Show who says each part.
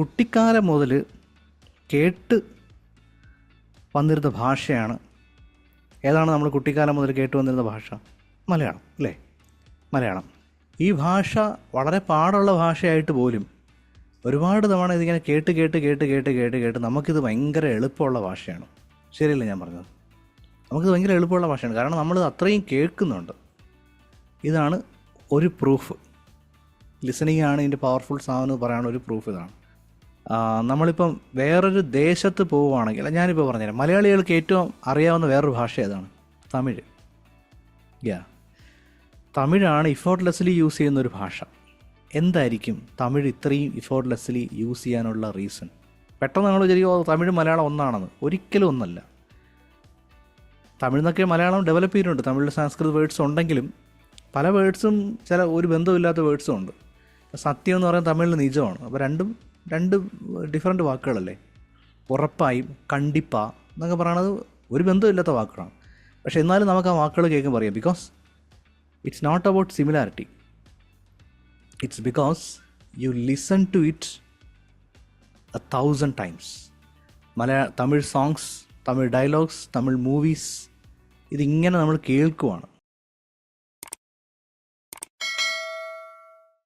Speaker 1: കുട്ടിക്കാലം മുതൽ കേട്ട് വന്നിരുന്ന ഭാഷയാണ്. ഏതാണ് നമ്മൾ കുട്ടിക്കാലം മുതൽ കേട്ട് വന്നിരുന്ന ഭാഷ? മലയാളം അല്ലേ? മലയാളം. ഈ ഭാഷ വളരെ പാടുള്ള ഭാഷയായിട്ട് പോലും ഒരുപാട് തവണ ഇതിങ്ങനെ കേട്ട് കേട്ട് കേട്ട് കേട്ട് കേട്ട് കേട്ട് നമുക്കിത് ഭയങ്കര എളുപ്പമുള്ള ഭാഷയാണ്. ശരിയല്ലേ ഞാൻ പറഞ്ഞത്? നമുക്കിത് ഭയങ്കര എളുപ്പമുള്ള ഭാഷയാണ്. കാരണം നമ്മൾ അത്രയും കേൾക്കുന്നുണ്ട്. ഇതാണ് ഒരു പ്രൂഫ് ലിസണിങ് ആണ് ഇതിന്റെ പവർഫുൾ സാധനം എന്ന് പറയാനുള്ള ഒരു പ്രൂഫ് ഇതാണ്. നമ്മളിപ്പം വേറൊരു ദേശത്ത് പോവുകയാണെങ്കിൽ ഞാനിപ്പോൾ പറഞ്ഞുതരാം. മലയാളികൾക്ക് ഏറ്റവും അറിയാവുന്ന വേറൊരു ഭാഷ ഏതാണ്? തമിഴ്. യാ. തമിഴാണ് ഇഫോർട്ട്ലെസ്ലി യൂസ് ചെയ്യുന്ന ഒരു ഭാഷ. എന്തായിരിക്കും തമിഴ് ഇത്രയും ഇഫോർട്ട്ലെസ്ലി യൂസ് ചെയ്യാനുള്ള റീസൺ പെട്ടെന്ന് നമ്മൾ വിചാരിക്കും "ഓ, തമിഴ് മലയാളം ഒന്നാണെന്ന്. ഒരിക്കലും ഒന്നല്ല. തമിഴ്ന്നൊക്കെ മലയാളം ഡെവലപ്പ് ചെയ്തിട്ടുണ്ട്. തമിഴിൽ സംസ്കൃത വേർഡ്സ് ഉണ്ടെങ്കിലും പല വേർഡ്സും ചില ഒരു ബന്ധമില്ലാത്ത വേർഡ്സും ഉണ്ട്. സത്യം എന്ന് പറയുന്നത് തമിഴിൽ നിജമാണ്. അപ്പോൾ രണ്ടും രണ്ട് ഡിഫറെന്റ് വാക്കുകളല്ലേ? ഉറപ്പായും കണ്ടിപ്പ എന്നൊക്കെ പറയണത് ഒരു ബന്ധമില്ലാത്ത വാക്കുകളാണ് പക്ഷേ എന്നാലും നമുക്ക് ആ വാക്കുകൾ കേൾക്കുമ്പോൾ അറിയാം. Because it's not about similarity it's because you listen to it a thousand times മലയാ Tamil songs Tamil dialogues Tamil movies ഇതിങ്ങനെ നമ്മൾ കേൾക്കുവാണ്.